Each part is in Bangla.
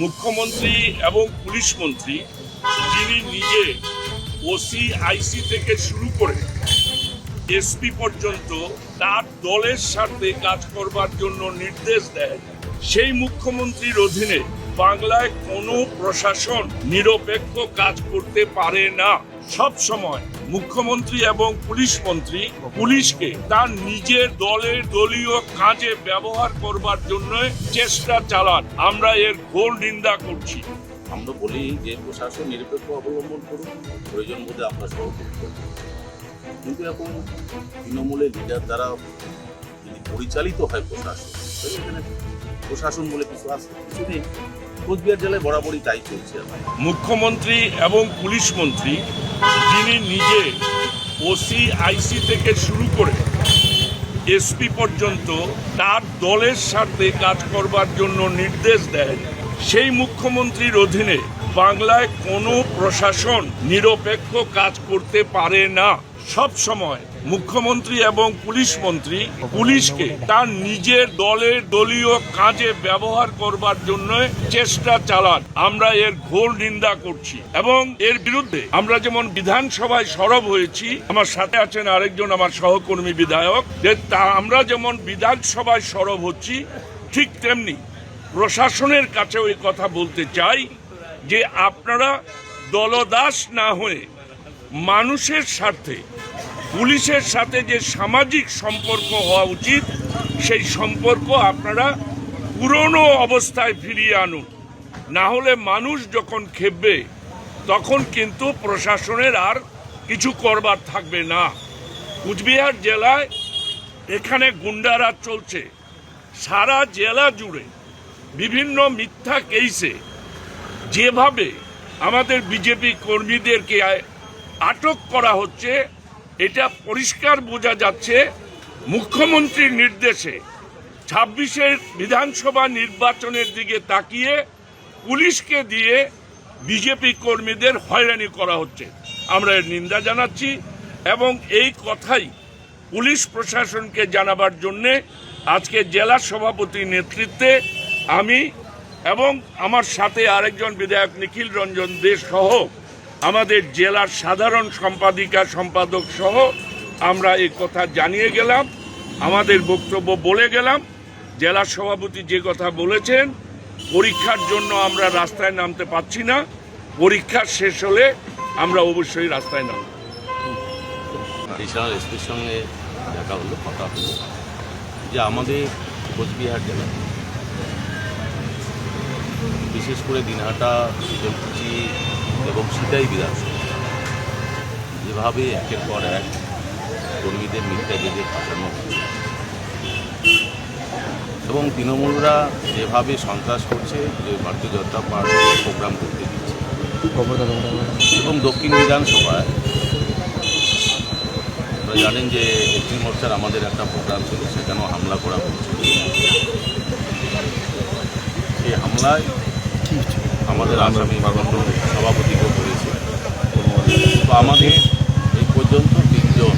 মুখ্যমন্ত্রী এবং পুলিশ মন্ত্রী যিনি নিজে ওসি আইসি থেকে শুরু করে এসপি পর্যন্ত তার দলের সাথে কাজ করবার জন্য নির্দেশ দেয়, সেই মুখ্যমন্ত্রীর অধীনে বাংলায় কোনো প্রশাসন নিরপেক্ষ কাজ করতে পারে না। সব সময় মুখ্যমন্ত্রী এবং পুলিশ মন্ত্রী পুলিশকে তার নিজের দলের দলীয় কাজে ব্যবহার করবার জন্য চেষ্টা চালান। আমরা এর ঘোর নিন্দা করছি। আমরা বলি যে প্রশাসন নিরপেক্ষ অবলম্বন করুন প্রয়োজন বোধে আমরা সহযোগিতা করব। কিন্তু এখন তৃণমূলের লিডার দ্বারা পরিচালিত হয় প্রশাসন প্রশাসন বলে কিছু আছে। কিছু নেই কোচবিহার জেলায় বরাবরই তাই চলছে। মুখ্যমন্ত্রী এবং পুলিশ মন্ত্রী যিনি নিজে ওসি আইসি থেকে শুরু করে এসপি পর্যন্ত তার দলের সাথে কাজ করবার জন্য নির্দেশ দেয় সেই মুখ্যমন্ত্রীর অধীনে বাংলায় কোনো প্রশাসন নিরপেক্ষ কাজ করতে পারে না। সব সময় মুখ্যমন্ত্রী এবং পুলিশ মন্ত্রী, পুলিশকে তার নিজের দলের দলীয় কাজে ব্যবহার করবার জন্য চেষ্টা চালান। আমরা এর ঘোর নিন্দা করছি এবং এর বিরুদ্ধে আমরা যেমন বিধানসভায় সরব হয়েছি, আমার সাথে আছেন আরেকজন আমার সহকর্মী বিধায়ক, যে তা আমরা যেমন বিধানসভায় সরব হচ্ছি, ঠিক তেমনি প্রশাসনের কাছেও এই কথা বলতে চাই যে আপনারা দলদাস না হয়ে মানুষের স্বার্থে পুলিশের সাথে যে সামাজিক সম্পর্ক হওয়া উচিত, সেই সম্পর্ক আপনারা পুরনো অবস্থায় ফিরিয়ে আনুন। না হলে মানুষ যখন খেপবে, তখন কিন্তু প্রশাসনের আর কিছু করবার থাকবে না। কুচবিহার জেলায় এখানে গুন্ডারাজ চলছে। সারা জেলা জুড়ে বিভিন্ন মিথ্যা কেসে যেভাবে আমাদের বিজেপি কর্মীদেরকে আটক করা হচ্ছে এটা পরিষ্কার বোঝা যাচ্ছে মুখ্যমন্ত্রীর নির্দেশে ছাব্বিশের বিধানসভা নির্বাচনের দিকে তাকিয়ে পুলিশকে দিয়ে বিজেপি কর্মীদের হয়রানি করা হচ্ছে। আমরা এর নিন্দা জানাচ্ছি এবং এই কথাই পুলিশ প্রশাসনকে জানাবার জন্যে আজকে জেলা সভাপতির নেতৃত্বে আমি এবং আমার সাথে আরেকজন বিধায়ক নিখিল রঞ্জন দে সহ আমাদের জেলার সাধারণ সম্পাদিকা, সম্পাদক সহ আমরা এই কথা জানিয়ে গেলাম, আমাদের বক্তব্য বলে গেলাম, জেলা সভাপতি যে কথা বলেছেন, পরীক্ষার জন্য আমরা রাস্তায় নামতে পারছি না, পরীক্ষা শেষ হলে আমরা অবশ্যই রাস্তায় নামব। এসপির সঙ্গে দেখা হলো, কথা হলো যে আমাদের কোচবিহার জেলা, বিশেষ করে দিনহাটা এবং সেটাই বিধানসভা। যেভাবে একের পর এক কর্মীদের মিথ্যা জেগে ফাঁসানো এবং তৃণমূলরা যেভাবে সন্ত্রাস করছে, যে ভারতীয় জনতা পার্টি প্রোগ্রাম করতে দিচ্ছে। এবং দক্ষিণ বিধানসভায় আপনারা জানেন যে এপ্রিল মোর্চার আমাদের একটা প্রোগ্রাম ছিল, সেখানেও হামলা করা হয়েছিল সেই হামলায় আমাদের আসামি সভাপতিকেও করেছে। তো আমাদের এই পর্যন্ত তিনজন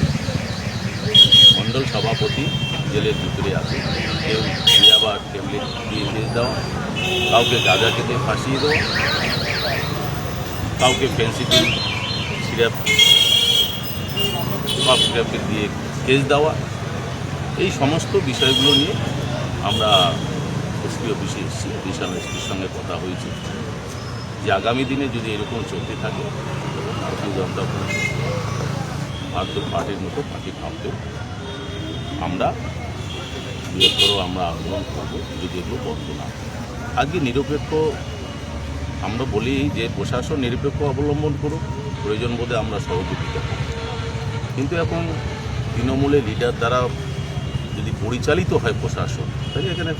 মণ্ডল সভাপতি জেলের ভিতরে আছে। কেউ আবার ট্যাবলেট দিয়ে কেস দেওয়া কাউকে গাঁজা খেতে ফাঁসিয়ে দেওয়া কাউকে ফেন্সিডিল সিরাপ, সব সিরাপে দিয়ে কেস দেওয়া। এই সমস্ত বিষয়গুলো নিয়ে আমরা এসপি অফিসে এসেছি এডিশনাল এসপির সঙ্গে কথা হয়েছে। যে আগামী দিনে যদি এরকম চলতে থাকে ভারতীয় জনতা ভারতীয় পার্টির মতো পার্টি ভাবতে আমরা বৃহত্তর আমরা আন্দোলন করব, যদি এগুলো বন্ধ না। আজকে নিরপেক্ষ, আমরা বলি যে প্রশাসন নিরপেক্ষ অবলম্বন করুক, প্রয়োজন বোধে আমরা সহযোগিতা কিন্তু এখন তৃণমূলের লিডার দ্বারা যদি পরিচালিত হয় প্রশাসন, তাহলে এখানে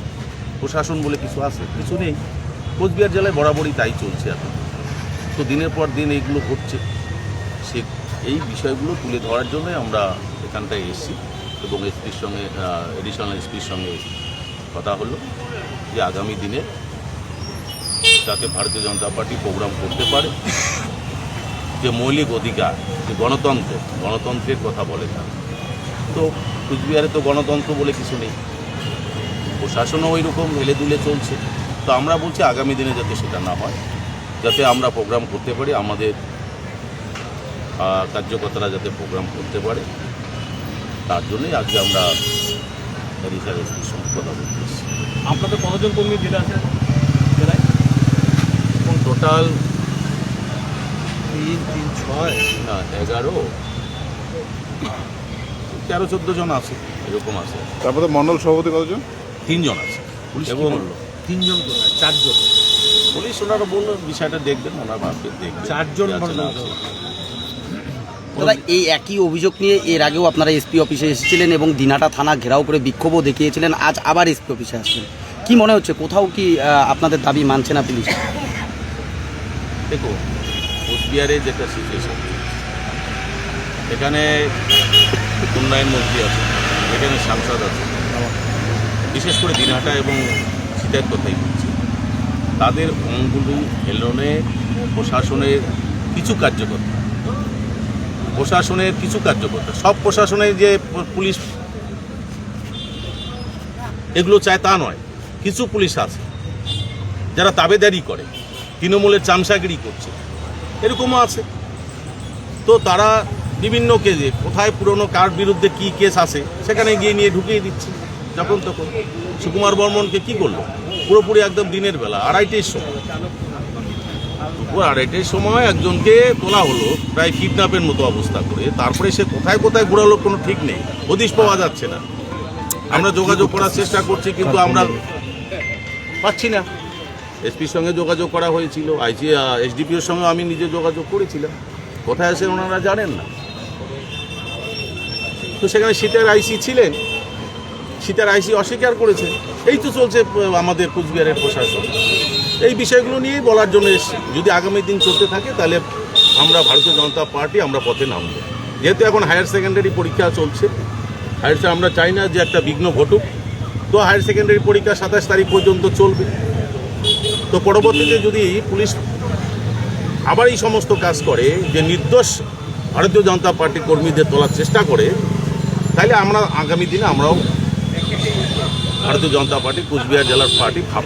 প্রশাসন বলে কিছু আছে, কিছু নেই। কোচবিহার জেলায় বরাবরই তাই চলছে এখন। তো দিনের পর দিন এইগুলো ঘটছে। সে এই বিষয়গুলো তুলে ধরার জন্যই আমরা এখানটায় এসেছি এবং এসপির সঙ্গে এডিশনাল এসপির সঙ্গে কথা হলো যে আগামী দিনে যাতে ভারতীয় জনতা পার্টি প্রোগ্রাম করতে পারে, যে মৌলিক অধিকার, যে গণতন্ত্র, গণতন্ত্রের কথা বলে তারা তো কুচবিহারে তো গণতন্ত্র বলে কিছু নেই। প্রশাসনও ওই রকম হেলে দুলে চলছে। তো আমরা বলছি আগামী দিনে যাতে সেটা না হয় যাতে আমরা প্রোগ্রাম করতে পারি আমাদের কার্যকর্তারা যাতে প্রোগ্রাম করতে পারে তার জন্যই আজকে আমরা এসপির সঙ্গে কথা বলতে আপনাদের কতজন কর্মী জেলা আছে? জেলায়? এবং টোটাল তিন তিন ছয়। না এগারো। তেরো চোদ্দ জন আছে এরকম আছে। তারপরে মন্ডল সভাপতি কতজন? তিনজন আছে। পুলিশ এবং তিনজন কোথায় চারজন। পুলিশ ওনারা বলল বিষয়টা দেখবেন ওনারা ভাববেন দেখবেন। চারজন। দাদা এই একই অভিযোগ নিয়ে এর আগেও আপনারা এসপি অফিসে এসেছিলেন এবং দিনাটা থানা ঘেরাও করে বিক্ষোভও দেখিয়েছিলেন আজ আবার এসপি অফিসে আসছেন। কি মনে হচ্ছে কোথাও কি আপনাদের দাবি মানছে না পুলিশ? দেখো কোচবিহারে যেটা সিচুয়েশন এখানে উন্নয়ন মন্ত্রী আছে এখানে সাংসদ আছে। বিশেষ করে দিনহাটা এবং শীতের কথাই বলছি। তাদের অঙ্গুলি, এলনে, প্রশাসনের কিছু কার্যকর্তা। প্রশাসনের কিছু কার্যকর্তা। সব প্রশাসনের যে পুলিশ এগুলো চায় তা নয়। কিছু পুলিশ আছে, যারা তাবেদারি করে। তৃণমূলের চামচাগিরি করছে। এরকমও আছে। তো তারা বিভিন্ন কেজে কোথায় পুরনো কার বিরুদ্ধে কি কেস আছে, সেখানে গিয়ে নিয়ে ঢুকিয়ে দিচ্ছে। যখন তখন সুকুমার বর্মনকে কি করল? পুরোপুরি একদম দিনের বেলা, আড়াইটের সময়। দুপুর আড়াইটের সময় একজনকে তোলা হলো, প্রায় কিডন্যাপের মতো অবস্থা করে। তারপরে সে কোথায় কোথায় ঘোরালো কোনো ঠিক নেই। হদিশ পাওয়া যাচ্ছে না। আমরা যোগাযোগ করার চেষ্টা করছি, কিন্তু আমরা পাচ্ছি না। এসপির সঙ্গে যোগাযোগ করা হয়েছিল। আইজি, এসডিপিওর সঙ্গে আমি নিজে যোগাযোগ করেছিলাম। কোথায় আছে ওনারা জানেন না। তো সেখানে শীতের আইসি ছিলেন। শীতের আইসি অস্বীকার করেছে। এই তো চলছে আমাদের কুচবিহারের প্রশাসন। এই বিষয়গুলো নিয়েই বলার জন্য এসেছি। যদি আগামী দিন চলতে থাকে, তাহলে আমরা ভারতীয় জনতা পার্টি আমরা পথে নামবো। যেহেতু এখন হায়ার সেকেন্ডারি পরীক্ষা চলছে, হায়ার আমরা চাই না যে একটা বিঘ্ন ঘটুক। তো হায়ার সেকেন্ডারি পরীক্ষা সাতাশ তারিখ পর্যন্ত চলবে। তো পরবর্তীতে যদি পুলিশ আবার এই সমস্ত কাজ করে, যে নির্দোষ ভারতীয় জনতা পার্টি কর্মীদের তোলার চেষ্টা করে, তাহলে আমরা আগামী দিনে আমরাও ভারতীয় জনতা পার্টি কুচবিহার জেলার পার্টি ভাব